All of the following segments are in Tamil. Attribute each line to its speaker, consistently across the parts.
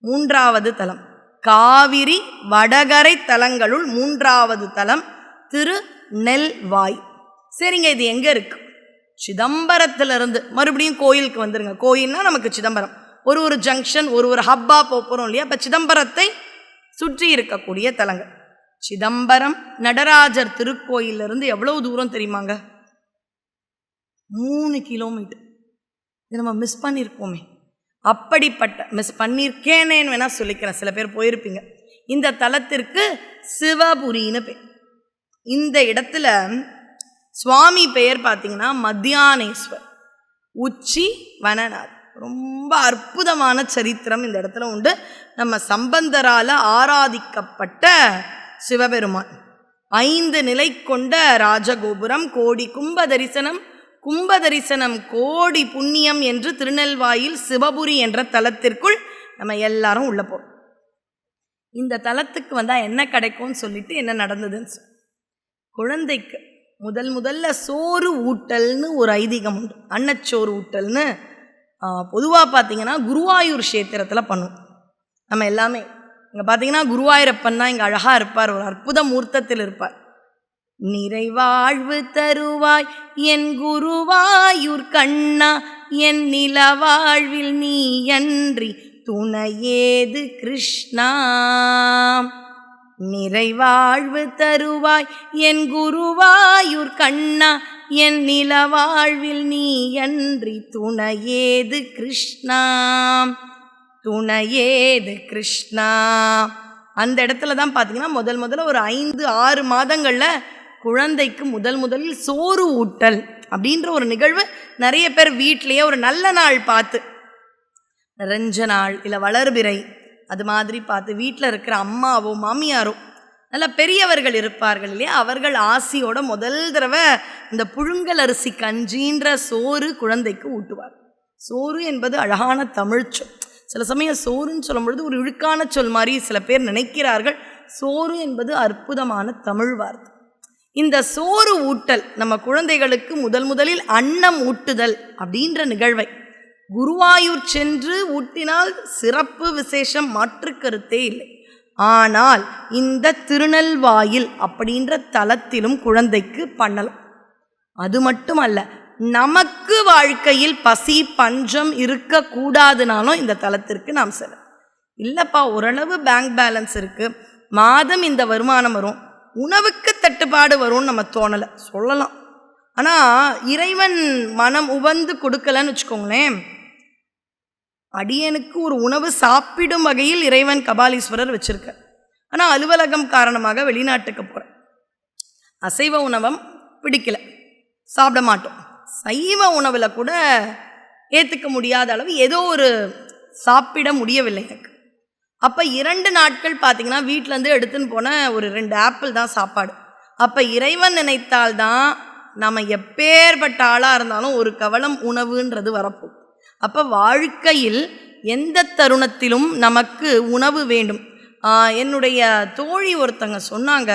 Speaker 1: மூன்றாவது தலம். காவிரி வடகரை தலங்களுள் மூன்றாவது தலம் திரு நெல்வாய். சரிங்க இது எங்கே இருக்கு? சிதம்பரத்திலிருந்து. மறுபடியும் கோயிலுக்கு வந்துருங்க. கோயில்னால் நமக்கு சிதம்பரம். ஒரு ஒரு ஜங்ஷன் ஒரு ஒரு ஹப்பா போகிறோம் இல்லையா? இப்போ சிதம்பரத்தை சுற்றி இருக்கக்கூடிய தலங்கள். சிதம்பரம் நடராஜர் திருக்கோயிலிருந்து எவ்வளவு தூரம் தெரியுமாங்க? மூணு கிலோமீட்டர் இதை நம்ம மிஸ் பண்ணியிருக்கோமே அப்படிப்பட்ட மிஸ் பண்ணியிருக்கேனேன்னு வேணால் சொல்லிக்கிறேன். சில பேர் போயிருப்பீங்க. இந்த தலத்திற்கு சிவபுரின்னு பேர். இந்த இடத்துல சுவாமி பெயர் பார்த்தீங்கன்னா மத்தியானேஸ்வர். உச்சி வனநாத் ரொம்ப அற்புதமான சரித்திரம் இந்த இடத்துல உண்டு. நம்ம சம்பந்தரால் ஆராதிக்கப்பட்ட சிவபெருமான். ஐந்து நிலை கொண்ட ராஜகோபுரம் கோடி கும்ப தரிசனம் கும்ப தரிசனம் கோடி புண்ணியம் என்று திருநெல்வாயில் சிவபுரி என்ற தலத்திற்குள் நம்ம எல்லாரும் உள்ளே போகும் இந்த தலத்துக்கு வந்தால் என்ன கிடைக்கும்னு சொல்லிட்டு என்ன நடந்ததுன்னு குழந்தைக்கு முதல் முதல்ல சோறு ஊட்டல்னு ஒரு ஐதீகம் உண்டு. அன்னச்சோறு ஊட்டல்னு பொதுவாக பார்த்தீங்கன்னா குருவாயூர் கஷேத்திரத்தில் பண்ணும் நம்ம எல்லாமே. இங்கே பார்த்தீங்கன்னா குருவாயூரப்பன் தான் இங்கே அழகாக இருப்பார். ஒரு அற்புத மூர்த்தத்தில் இருப்பார். நிறைவாழ்வு தருவாய். என் குருவாயூர் கண்ணா என் நில வாழ்வில் நீ அன்றி துணையேது கிருஷ்ணா. நிறைவாழ்வு தருவாய். என் குருவாயூர் கண்ணா என் நில வாழ்வில் நீ அன்றி துணையேது கிருஷ்ணா. துணையேது கிருஷ்ணா. அந்த இடத்துல தான் பார்த்தீங்கன்னா முதல் முதல்ல ஒரு ஐந்து ஆறு மாதங்களில் குழந்தைக்கு முதல் முதலில் சோறு ஊட்டல் அப்படின்ற ஒரு நிகழ்வு நிறைய பேர் வீட்டிலையே ஒரு நல்ல நாள் பார்த்து நிறைஞ்ச நாள் இல்லை வளர்பிறை அது மாதிரி பார்த்து வீட்டில் இருக்கிற அம்மாவோ மாமியாரோ நல்ல பெரியவர்கள் இருப்பார்கள் இல்லையா? அவர்கள் ஆசியோட முதல் தடவை இந்த புழுங்கல் அரிசி கஞ்சின்ற சோறு குழந்தைக்கு ஊட்டுவார். சோறு என்பது அழகான தமிழ்ச்சொல் சில. சமயம் சோறுன்னு சொல்லும் பொழுது ஒரு இழுக்கான சொல் மாதிரி சில பேர் நினைக்கிறார்கள். சோறு என்பது அற்புதமான தமிழ் வார்த்தை. இந்த சோறு ஊட்டல் நம்ம குழந்தைகளுக்கு முதல் முதலில் அன்னம் ஊட்டுதல் அப்படின்ற நிகழ்வை. குருவாயூர் சென்று ஊட்டினால் சிறப்பு விசேஷம் மாற்று கருத்தே இல்லை. ஆனால் இந்த திருநெல்வாயில் அப்படின்ற தலத்திலும் குழந்தைக்கு பண்ணலாம். அது மட்டுமல்ல நமக்கு வாழ்க்கையில் பசி பஞ்சம் இருக்கக்கூடாதுனாலும் இந்த தலத்திற்கு நாம் செல்ல இல்லைப்பா ஓரளவு பேங்க் பேலன்ஸ் இருக்குது மாதம் இந்த வருமானம் வரும். உணவுக்கு தட்டுப்பாடு வரும்னு நம்ம தோணலை. சொல்லலாம். ஆனால் இறைவன் மனம் உவந்து கொடுக்கலன்னு வச்சுக்கோங்களேன். அடியனுக்கு ஒரு உணவு சாப்பிடும் வகையில் இறைவன் கபாலீஸ்வரர் வச்சுருக்க ஆனால் அலுவலகம் காரணமாக வெளிநாட்டுக்கு போகிறேன் அசைவ உணவம் பிடிக்கல. சாப்பிட மாட்டோம். சைவ உணவில் கூட ஏற்றுக்க முடியாத அளவு ஏதோ ஒரு சாப்பிட முடியவில்லை எனக்கு. அப்போ இரண்டு நாட்கள் பார்த்தீங்கன்னா வீட்டிலேருந்து எடுத்துன்னு போன ஒரு ரெண்டு ஆப்பிள் தான் சாப்பாடு. அப்போ இறைவன் நினைத்தால்தான் நம்ம எப்பேற்பட்ட ஆளாக இருந்தாலும் ஒரு கவலம் உணவுன்றது வரப்போம். அப்போ வாழ்க்கையில் எந்த தருணத்திலும் நமக்கு உணவு வேண்டும். என்னுடைய தோழி ஒருத்தங்க சொன்னாங்க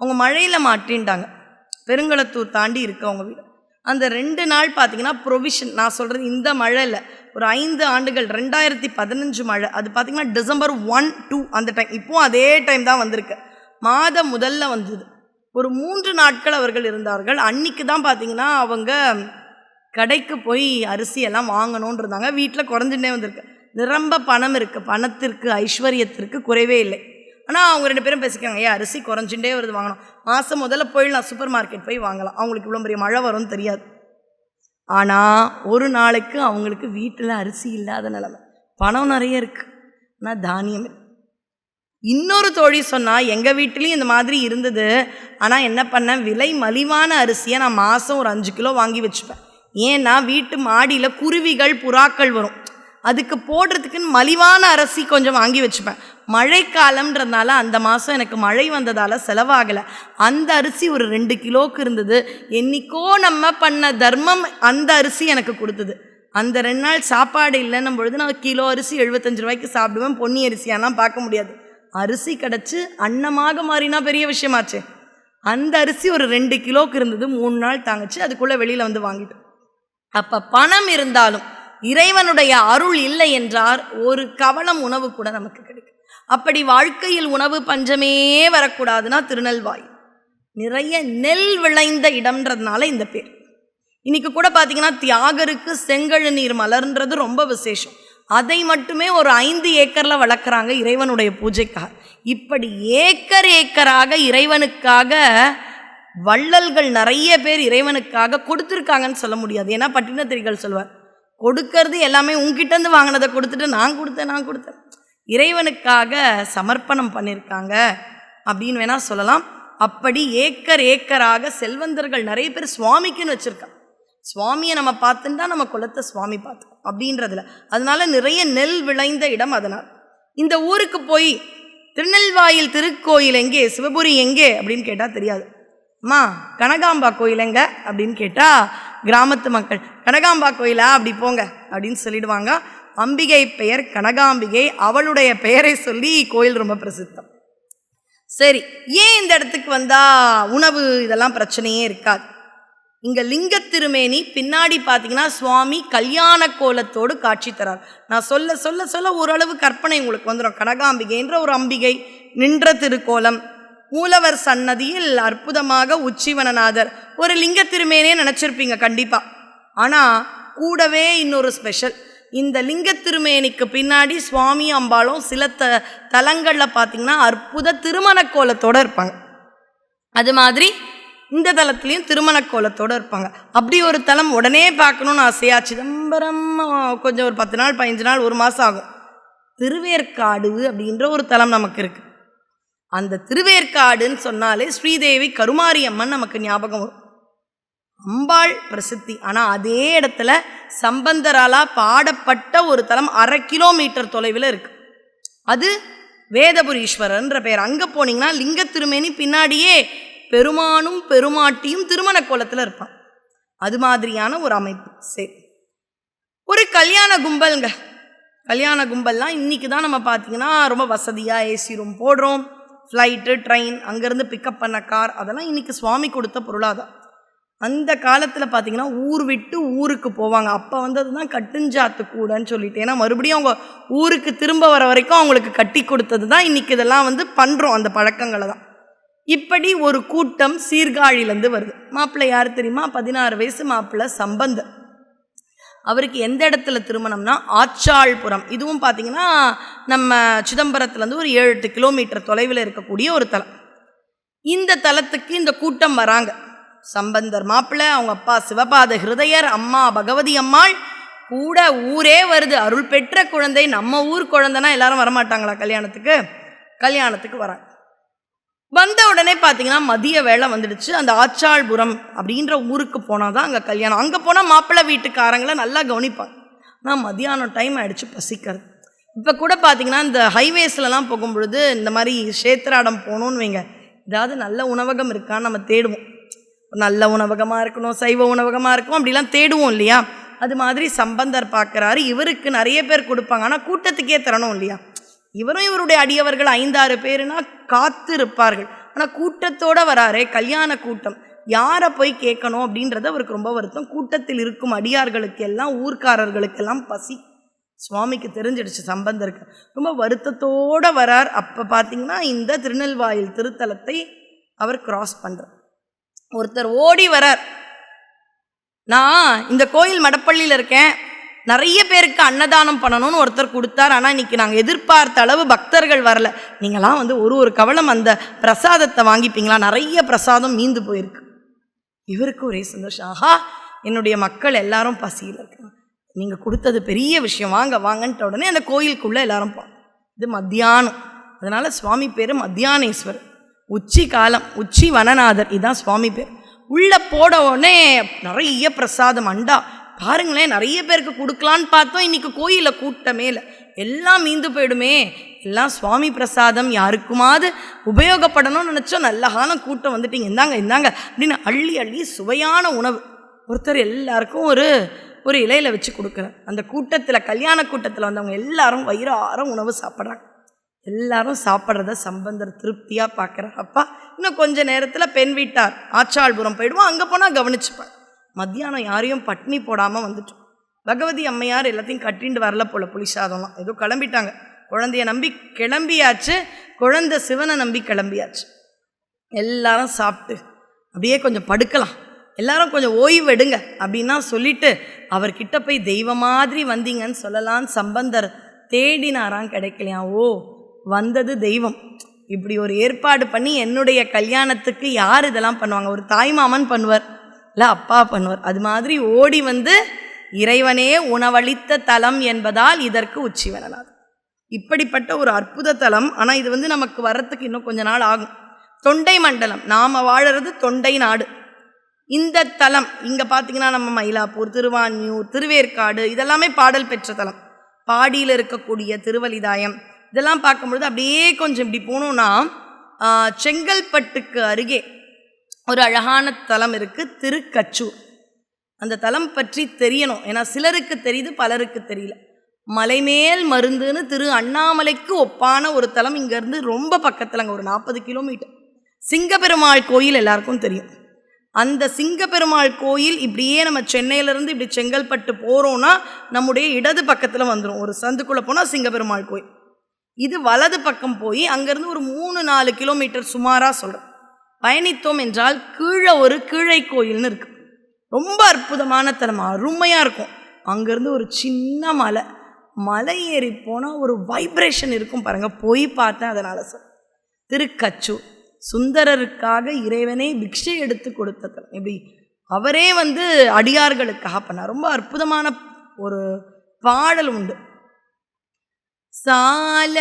Speaker 1: அவங்க மழையில் மாட்டின்ட்டாங்க. பெருங்களத்தூர் தாண்டி இருக்க அவங்க வீடு. அந்த ரெண்டு நாள் பார்த்தீங்கன்னா ப்ரொவிஷன் நான் சொல்கிறது இந்த மழை இல்லை ஒரு ஐந்து ஆண்டுகள் ரெண்டாயிரத்தி பதினஞ்சு மழை. அது பார்த்தீங்கன்னா டிசம்பர் ஒன் டூ அந்த டைம் இப்போவும் அதே டைம் தான் வந்திருக்கு. மாதம் முதல்ல வந்தது. ஒரு மூன்று நாட்கள் அவர்கள் இருந்தார்கள். அன்னைக்கு தான் பார்த்திங்கன்னா அவங்க கடைக்கு போய் அரிசியெல்லாம் எல்லாம் இருந்தாங்க. வீட்டில் குறைஞ்சுட்டே வந்திருக்கு. நிரம்ப பணம் இருக்குது பணத்திற்கு ஐஸ்வர்யத்திற்கு குறைவே இல்லை. ஆனால் அவங்க ரெண்டு பேரும் பேசிக்கிறாங்க ஏன் அரிசி குறைஞ்சுட்டே வருது வாங்கணும். மாதம் முதல்ல போயிடலாம் சூப்பர் மார்க்கெட் போய் வாங்கலாம். அவங்களுக்கு இவ்வளோ பெரிய மழை வரும்னு தெரியாது. ஆனால் ஒரு நாளைக்கு அவங்களுக்கு வீட்டில் அரிசி இல்லாத நிலமை. பணம் நிறைய இருக்குது ஆனால் தானியம் இன்னொரு தோழி சொன்னால் எங்கள் வீட்லேயும் இந்த மாதிரி இருந்தது. ஆனால் என்ன பண்ணேன்? விலை மலிவான அரிசியை நான் மாதம் ஒரு அஞ்சு கிலோ வாங்கி வச்சுப்பேன். ஏன்னா வீட்டு மாடியில் குருவிகள் புறாக்கள் வரும். அதுக்கு போடுறதுக்குன்னு மலிவான அரிசி கொஞ்சம் வாங்கி வச்சுப்பேன். மழைக்காலம்ன்றதுனால அந்த மாதம் எனக்கு மழை வந்ததால் செலவாகலை. அந்த அரிசி ஒரு ரெண்டு கிலோவுக்கு இருந்தது. என்னைக்கோ நம்ம பண்ண தர்மம் அந்த அரிசி எனக்கு கொடுத்தது. அந்த ரெண்டு நாள் சாப்பாடு இல்லைன்னும் பொழுது நான் கிலோ அரிசி எழுபத்தஞ்சு ரூபாய்க்கு சாப்பிடுவேன். பொன்னி அரிசியாலாம் பார்க்க முடியாது. அரிசி கிடச்சி அன்னமாக மாறினா பெரிய விஷயமாச்சு. அந்த அரிசி ஒரு ரெண்டு கிலோக்கு இருந்தது. மூணு நாள் தாங்கிச்சு. அதுக்குள்ளே வெளியில் வந்து வாங்கிட்டோம் அப்போ பணம் இருந்தாலும் இறைவனுடைய அருள் இல்லை என்றார் ஒரு கவளம் உணவு கூட நமக்கு கிடைக்கும். அப்படி வாழ்க்கையில் உணவு பஞ்சமே வரக்கூடாதுன்னா திருநெல்வாய். நிறைய நெல் விளைந்த இடம்ன்றதுனால இந்த பேர். இன்னைக்கு கூட பார்த்தீங்கன்னா தியாகருக்கு செங்கழு நீர் மலர்ன்றது ரொம்ப விசேஷம். அதை மட்டுமே ஒரு ஐந்து ஏக்கரில் வளர்க்குறாங்க இறைவனுடைய பூஜைக்காக இப்படி ஏக்கர் ஏக்கராக இறைவனுக்காக வள்ளல்கள் நிறைய பேர் இறைவனுக்காக கொடுத்துருக்காங்கன்னு சொல்ல முடியாது. ஏன்னா பட்டினத்திரிகள் சொல்வார் கொடுக்கறது எல்லாமே உங்ககிட்டருந்து வாங்கினதை கொடுத்துட்டு நான் கொடுத்தேன் நான் கொடுத்தேன். இறைவனுக்காக சமர்ப்பணம் பண்ணியிருக்காங்க அப்படின்னு வேணால் சொல்லலாம். அப்படி ஏக்கர் ஏக்கராக செல்வந்தர்கள் நிறைய பேர் சுவாமிக்குன்னு வச்சுருக்காங்க. சுவாமியை நம்ம பார்த்துட்டா நம்ம குலத்தை சுவாமி பார்த்தோம் அப்படின்றதுல. அதனால நிறைய நெல் விளைந்த இடம் அதனால். இந்த ஊருக்கு போய் திருநெல்வாயில் திருக்கோயில் எங்கே சிவபுரி எங்கே அப்படின்னு கேட்டால் தெரியாது. அம்மா கனகாம்பா கோயில் எங்கே அப்படின்னு கேட்டால் கிராமத்து மக்கள் கனகாம்பா கோயிலா? அப்படி போங்க அப்படின்னு சொல்லிடுவாங்க. அம்பிகை பெயர் கனகாம்பிகை அவளுடைய பெயரை சொல்லி கோயில் ரொம்ப பிரசித்தம். சரி ஏன் இந்த இடத்துக்கு வந்தா உணவு இதெல்லாம் பிரச்சனையே இருக்காது? இங்கே லிங்க திருமேனி பின்னாடி பார்த்தீங்கன்னா சுவாமி கல்யாண கோலத்தோடு காட்சி தரார். நான் சொல்ல சொல்ல சொல்ல ஓரளவு கற்பனை உங்களுக்கு வந்துடும் கனகாம்பிகைன்ற ஒரு அம்பிகை நின்ற திருக்கோலம் மூலவர் சன்னதியில் அற்புதமாக உச்சிவனநாதர். ஒரு லிங்க திருமேனே நினச்சிருப்பீங்க கண்டிப்பாக ஆனால் கூடவே இன்னொரு ஸ்பெஷல் இந்த லிங்க திருமேனிக்கு பின்னாடி சுவாமி அம்பாளும் சில த தலங்களில் பார்த்தீங்கன்னா அற்புத திருமண கோலத்தோடு இருப்பாங்க. அது மாதிரி இந்த தலத்துலேயும் திருமண கோலத்தோடு இருப்பாங்க. அப்படி ஒரு தலம் உடனே பார்க்கணுன்னு ஆசையா சிதம்பரம் கொஞ்சம் ஒரு பத்து நாள் பதினஞ்சு நாள் ஒரு மாதம் ஆகும். திருவேற்காடு அப்படின்ற ஒரு தலம் நமக்கு இருக்குது அந்த திருவேற்காடுன்னு சொன்னாலே ஸ்ரீதேவி கருமாரி அம்மன் நமக்கு ஞாபகம் வரும். அம்பாள் பிரசித்தி. ஆனால் அதே இடத்துல சம்பந்தராலா பாடப்பட்ட ஒரு தலம் அரை கிலோமீட்டர் தொலைவில் இருக்கு. அது வேதபுரீஸ்வரன்ற பெயர். அங்கே போனீங்கன்னா லிங்க திருமேனி பின்னாடியே பெருமானும் பெருமாட்டியும் திருமண கோலத்தில் இருப்பான். அது மாதிரியான ஒரு அமைப்பு. சரி ஒரு கல்யாண கும்பலுங்க. கல்யாண கும்பல்லாம் இன்றைக்கி தான் நம்ம பார்த்தீங்கன்னா ரொம்ப வசதியாக ஏசி ரூம் போடுறோம். ஃப்ளைட்டு ட்ரெயின் அங்கேருந்து பிக்கப் பண்ண கார் அதெல்லாம் இன்றைக்கி சுவாமி கொடுத்த பொருளாதாரம் அந்த காலத்தில் பார்த்தீங்கன்னா ஊர் விட்டு ஊருக்கு போவாங்க. அப்போ வந்தது தான் கட்டுஞ்சாத்து கூடன்னு சொல்லிட்டு. ஏன்னா மறுபடியும் அவங்க ஊருக்கு திரும்ப வர வரைக்கும் அவங்களுக்கு கட்டி கொடுத்தது தான் இன்னைக்கு இதெல்லாம் வந்து பண்ணுறோம் அந்த பழக்கங்களை தான் இப்படி ஒரு கூட்டம் சீர்காழிலேருந்து வருது. மாப்பிள்ளை யார் தெரியுமா? பதினாறு வயசு மாப்பிள்ளை சம்பந்தர் அவருக்கு எந்த இடத்துல திருமணம்னா ஆச்சாள்புரம் இதுவும் பார்த்தீங்கன்னா நம்ம சிதம்பரத்துலேருந்து ஒரு ஏழு எட்டு கிலோமீட்டர் தொலைவில் இருக்கக்கூடிய ஒரு தலம். இந்த தலத்துக்கு இந்த கூட்டம் வராங்க. சம்பந்தர் மாப்பிள்ளை அவங்க அப்பா சிவபாத ஹிருதயர் அம்மா பகவதி அம்மாள் கூட ஊரே வருது. அருள் பெற்ற குழந்தை நம்ம ஊர் குழந்தைனா எல்லாரும் வரமாட்டாங்களா கல்யாணத்துக்கு? கல்யாணத்துக்கு வராங்க. வந்த உடனே பார்த்தீங்கன்னா மதிய வேலை வந்துடுச்சு. அந்த ஆச்சாள்புரம் அப்படின்ற ஊருக்கு போனால் தான் அங்கே கல்யாணம். அங்கே போனால் மாப்பிள்ளை வீட்டுக்காரங்களை நல்லா கவனிப்பாங்க. ஆனால் மதியானம் டைம் ஆகிடுச்சு பசிக்கிறது. இப்போ கூட பார்த்தீங்கன்னா இந்த ஹைவேஸ்லலாம் போகும் பொழுது இந்த மாதிரி சேத்திராடம் போகணுன்னு வைங்க. ஏதாவது நல்ல உணவகம் இருக்கான்னு நம்ம தேடுவோம். நல்ல உணவகமாக இருக்கணும் சைவ உணவகமாக இருக்கும் அப்படிலாம் தேடுவோம் இல்லையா? அது மாதிரி சம்பந்தர் பார்க்குறாரு இவருக்கு நிறைய பேர் கொடுப்பாங்க. ஆனால் கூட்டத்துக்கே தரணும் இல்லையா? இவரும் இவருடைய அடியவர்கள் ஐந்தாறு பேருனா காத்து இருப்பார்கள் ஆனால் கூட்டத்தோட வராரே கல்யாண கூட்டம். யாரை போய் கேட்கணும் அப்படின்றது அவருக்கு ரொம்ப வருத்தம். கூட்டத்தில் இருக்கும் அடியார்களுக்கு எல்லாம் ஊர்க்காரர்களுக்கெல்லாம் பசி. சுவாமிக்கு தெரிஞ்சிடுச்சு சம்பந்தருக்கு ரொம்ப வருத்தத்தோட வரார். அப்போ பார்த்தீங்கன்னா இந்த திருநெல்வாயில் திருத்தலத்தை அவர் கிராஸ் பண்ணுறார் ஒருத்தர் ஓடி வரார். நான் இந்த கோயில் மடப்பள்ளியில் இருக்கேன். நிறைய பேருக்கு அன்னதானம் பண்ணணும்னு ஒருத்தர் கொடுத்தார். ஆனால் இன்றைக்கி நாங்கள் எதிர்பார்த்த அளவு பக்தர்கள் வரல. நீங்களாம் வந்து ஒரு ஒரு கவலம் அந்த பிரசாதத்தை வாங்கிப்பீங்களா? நிறைய பிரசாதம் மீந்து போயிருக்கு. இவருக்கு ஒரே சந்தோஷம். ஆஹா என்னுடைய மக்கள் எல்லாரும் பசியில் இருக்காங்க. நீங்கள் கொடுத்தது பெரிய விஷயம். வாங்க வாங்கன்ட்ட உடனே அந்த கோயிலுக்குள்ளே எல்லாரும் போ இது மத்தியானம். அதனால் சுவாமி பேர் மத்தியானேஸ்வரர். உச்சி காலம் உச்சி வனநாதர். இதுதான் சுவாமி பேர். உள்ளே போட உடனே நிறைய பிரசாதம் அண்டா பாருங்களேன் நிறைய பேருக்கு கொடுக்கலான்னு பார்த்தோம். இன்றைக்கி கோயிலில் கூட்டமே இல்லை. எல்லாம் மீந்து போயிடுமே. எல்லாம் சுவாமி பிரசாதம் யாருக்குமாவது உபயோகப்படணும்னு நினச்சோம். நல்ல காலம் கூட்டம் வந்துட்டீங்க. இந்தாங்க இந்தாங்க அப்படின்னு அள்ளி அள்ளி சுவையான உணவு. ஒருத்தர் எல்லாருக்கும் ஒரு ஒரு இலையில் வச்சு கொடுக்குறார் அந்த கூட்டத்தில் கல்யாண கூட்டத்தில் வந்தவங்க எல்லாரும் வயிறாரம் உணவு சாப்பிட்றாங்க. எல்லாரும் சாப்பிட்றத சம்பந்தர் திருப்தியாக பார்க்குறார் அப்பா இன்னும் கொஞ்ச நேரத்தில் பெண் வீட்டார் ஆச்சாள்புரம் போயிடுவோம். அங்கே போனால் கவனிச்சுப்பார். மத்தியானம் யாரையும் பட்னி போடாமல் வந்துட்டோம். பகவதி அம்மையார் எல்லாத்தையும் கட்டிண்டு வரல போல் புளிசாதம்லாம் ஏதோ கிளம்பிட்டாங்க. குழந்தைய நம்பி கிளம்பியாச்சு. குழந்தை சிவனை நம்பி கிளம்பியாச்சு. எல்லாரும் சாப்பிட்டு அப்படியே கொஞ்சம் படுக்கலாம். எல்லாரும் கொஞ்சம் ஓய்வு எடுங்க அப்படின்னா சொல்லிட்டு அவர்கிட்ட போய் தெய்வ மாதிரி வந்தீங்கன்னு சொல்லலான்னு சம்பந்தர் தேடினாராம் கிடைக்கலையா? ஓ வந்தது தெய்வம். இப்படி ஒரு ஏற்பாடு பண்ணி என்னுடைய கல்யாணத்துக்கு யார் இதெல்லாம் பண்ணுவாங்க? ஒரு தாய்மாமன் பண்ணுவார். இல்லை அப்பா பண்ணுவார். அது மாதிரி ஓடி வந்து இறைவனே உணவளித்த தலம் என்பதால் இதற்கு உச்சி வரலாது இப்படிப்பட்ட ஒரு அற்புத தலம். ஆனால் இது வந்து நமக்கு வர்றதுக்கு இன்னும் கொஞ்ச நாள் ஆகும். தொண்டை மண்டலம். நாம் வாழறது தொண்டை நாடு. இந்த தலம் இங்கே பார்த்தீங்கன்னா நம்ம மயிலாப்பூர் திருவான்மியூர் திருவேற்காடு இதெல்லாமே பாடல் பெற்ற தலம். பாடியில் இருக்கக்கூடிய திருவலிதாயம் இதெல்லாம் பார்க்கும்பொழுது அப்படியே கொஞ்சம் இப்படி போனோம்னா செங்கல்பட்டுக்கு அருகே ஒரு அழகான தலம் இருக்குது திருக்கச்சூர் அந்த தலம் பற்றி தெரியணும். ஏன்னா சிலருக்கு தெரியுது பலருக்கு தெரியல. மலைமேல் மருந்துன்னு திரு அண்ணாமலைக்கு ஒப்பான ஒரு தலம் இங்கேருந்து ரொம்ப பக்கத்தில் அங்கே ஒரு நாற்பது கிலோமீட்டர். சிங்கப்பெருமாள் கோயில் எல்லாருக்கும் தெரியும். அந்த சிங்கப்பெருமாள் கோயில் இப்படியே நம்ம சென்னையிலேருந்து இப்படி செங்கல்பட்டு போகிறோன்னா நம்முடைய இடது பக்கத்தில் வந்துடும் ஒரு சந்துக்குள்ளே போனால் சிங்கப்பெருமாள் கோயில். இது வலது பக்கம் போய் அங்கேருந்து ஒரு மூணு நாலு கிலோமீட்டர் சுமாராக சொல்கிறேன் பயணித்தோம் என்றால் கீழே ஒரு கீழை கோயில்னு இருக்குது ரொம்ப அற்புதமான தலம் அருமையாக இருக்கும். அங்கேருந்து ஒரு சின்ன மலை. மலை ஏறி போனால் ஒரு வைப்ரேஷன் இருக்கும் பாருங்கள் போய் பார்த்தேன் அதனால் சார் திருக்கச்சூர். சுந்தரருக்காக இறைவனே பிக்ஷை எடுத்து கொடுத்த தலம். இப்படி அவரே வந்து அடியார்களுக்காக பண்ணார். ரொம்ப அற்புதமான ஒரு பாடல் உண்டு. சால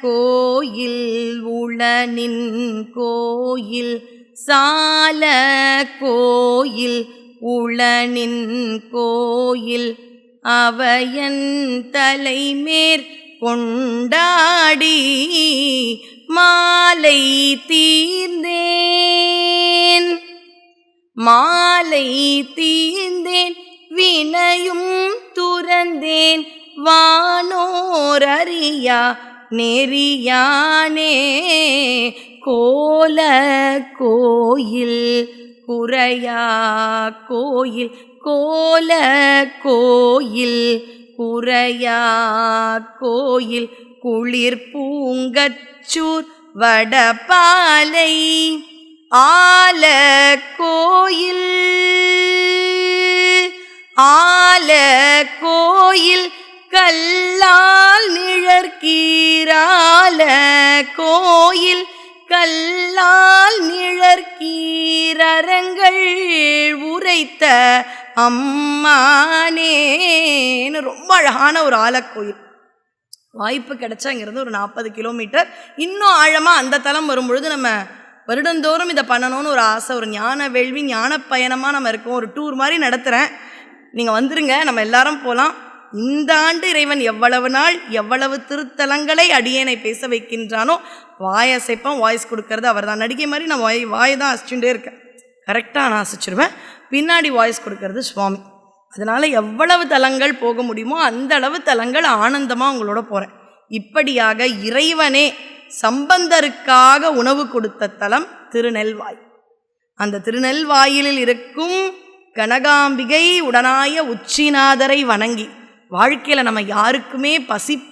Speaker 1: கோயில் உளனின் கோயில் சால கோயில் உளனின் கோயில் அவையன் தலைமேற் கொண்டாடி மாலை தீர்ந்தேன். மாலை தீர்ந்தேன் வினையும் துறந்தேன் வானோ அறியா நெறியானே? கோல கோயில் குறையா கோயில்? கோல கோயில் குறையா கோயில்? குளிர் பூங்கச்சூர் வடபாலை ஆல கோயில் ஆல கோயில் கல்லால் நிழற்கீரால கோயில் கல்லால் நிழற்கீரங்கள் உரைத்த அம்மானேன்னு ரொம்ப அழகான ஒரு ஆலக்கோயில். வாய்ப்பு கிடைச்சா இங்கேருந்து ஒரு நாற்பது கிலோமீட்டர். இன்னும் ஆழமாக அந்த தலம் வரும்பொழுது நம்ம வருடந்தோறும் இதை பண்ணணும்னு ஒரு ஆசை ஒரு ஞான வேள்வி ஞான பயணமாக நம்ம இருக்கோம். ஒரு டூர் மாதிரி நடத்துகிறேன் நீங்கள் வந்துருங்க நம்ம எல்லாரும் போகலாம் இந்த ஆண்டு இறைவன் எவ்வளவு நாள் எவ்வளவு திருத்தலங்களை அடியேனை பேச வைக்கின்றானோ வாய் அசைப்பேன் வாய்ஸ் கொடுக்கறது அவர் தான் நடிகை மாதிரி நான் வாய் வாயை தான் அசிச்சுட்டே இருக்கேன். கரெக்டாக நான் அசிச்சிருவேன். பின்னாடி வாய்ஸ் கொடுக்கறது சுவாமி. அதனால் எவ்வளவு தலங்கள் போக முடியுமோ அந்த அளவு தலங்கள் ஆனந்தமாக உங்களோட போகிறேன் இப்படியாக இறைவனே சம்பந்தருக்காக உணவு கொடுத்த தலம் திருநெல்வாய். அந்த திருநெல்வாயிலில் இருக்கும் கனகாம்பிகை உடனாய உச்சிநாதரை வணங்கி வாழ்க்கையில் நம்ம யாருக்குமே பசி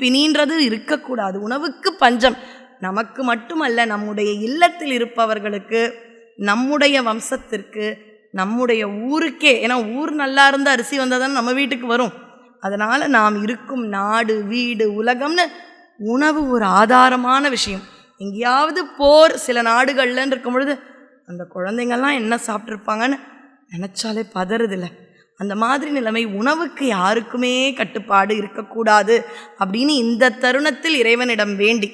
Speaker 1: இருக்கக்கூடாது. உணவுக்கு பஞ்சம். நமக்கு மட்டுமல்ல நம்முடைய இல்லத்தில் இருப்பவர்களுக்கு நம்முடைய வம்சத்திற்கு நம்முடைய ஊருக்கே ஏன்னா ஊர் நல்லா இருந்தால் அரிசி வந்தால் தானே நம்ம வீட்டுக்கு வரும். அதனால் நாம் இருக்கும் நாடு வீடு உலகம்னு உணவு ஒரு ஆதாரமான விஷயம். எங்கேயாவது போர் சில நாடுகள்லன்னு இருக்கும் பொழுது அந்த குழந்தைங்கள்லாம் என்ன சாப்பிட்ருப்பாங்கன்னு நினச்சாலே பதறதில்லை. அந்த மாதிரி நிலைமை உணவுக்கு யாருக்குமே கட்டுப்பாடு இருக்கக்கூடாது அப்படின்னு இந்த தருணத்தில் இறைவனிடம் வேண்டி